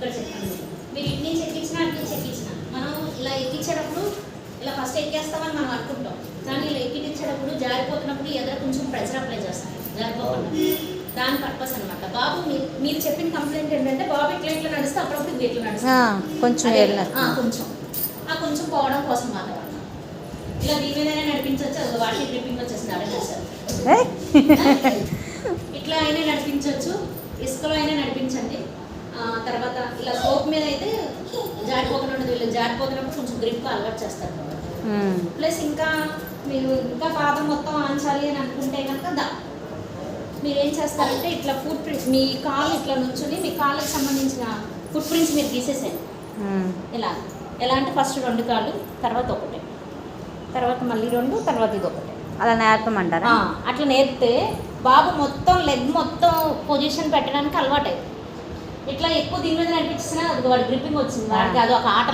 ఇక్కడ చెప్పండి మీరు ఇటు నుంచి ఎక్కించినా అటు నుంచి ఎక్కించినా మనం ఇలా ఎక్కించేటప్పుడు ఇలా ఫస్ట్ ఎక్కేస్తామని మనం అనుకుంటాం. కానీ ఇలా ఎక్కించేటప్పుడు జారిపోతున్నప్పుడు ఎదురు కొంచెం ప్రెషర్ అప్లై చేస్తాం జారిపోకుండా. దాని పర్పస్ అన్నమాట. బాబు మీరు చెప్పిన కంప్లైంట్ ఏంటంటే బాబు ఇట్లా ఇట్లా నడిస్తే అప్పుడప్పుడు ఇది ఇట్లా ఆ, నడుస్తుంది కొంచెం కొంచెం. ఆ కొంచెం పోవడం కోసం మాత్రం ఇలా దీని మీదనే నడిపించవచ్చు అది వాటి ట్రిప్పింగ్ వచ్చేసింది ఏయ్. ఇట్లా అయినా నడిపించవచ్చు ఇసుకలో అయినా నడిపించండి ఆ, తర్వాత ఇలా సోప్ మీద అయితే జారిపోకుండా ఉండదు వీళ్ళు జారిపోతున్నప్పుడు కొంచెం గ్రిప్ అలవాటు చేస్తారు. ప్లస్ ఇంకా మీరు ఇంకా పాదం మొత్తం ఆంచాలి అని అనుకుంటే కనుక దా. మీరు ఏం చేస్తారంటే ఇట్లా ఫుట్ ప్రింట్స్ మీ కాలు ఇట్లా నుంచుని మీ కాళ్ళకి సంబంధించిన ఫుట్ ప్రింట్స్ మీరు తీసేసేయండి. ఉమ్. ఇలా. ఎలా అంటే ఫస్ట్ రెండు కాళ్ళు తర్వాత ఒకటి. తర్వాత మళ్ళీ రెండు తర్వాత ఇది ఒకటి. అలా నేర్పమంటారా? అట్లా నేర్పితే బాబు మొత్తం లెగ్ మొత్తం పొజిషన్ పెట్టడానికి అలవాటు ఇట్లా ఎక్కువ దీని మీద నడిపించినా అది వాడి గ్రిప్పింగ్ వచ్చింది. వాడికి అది ఒక ఆట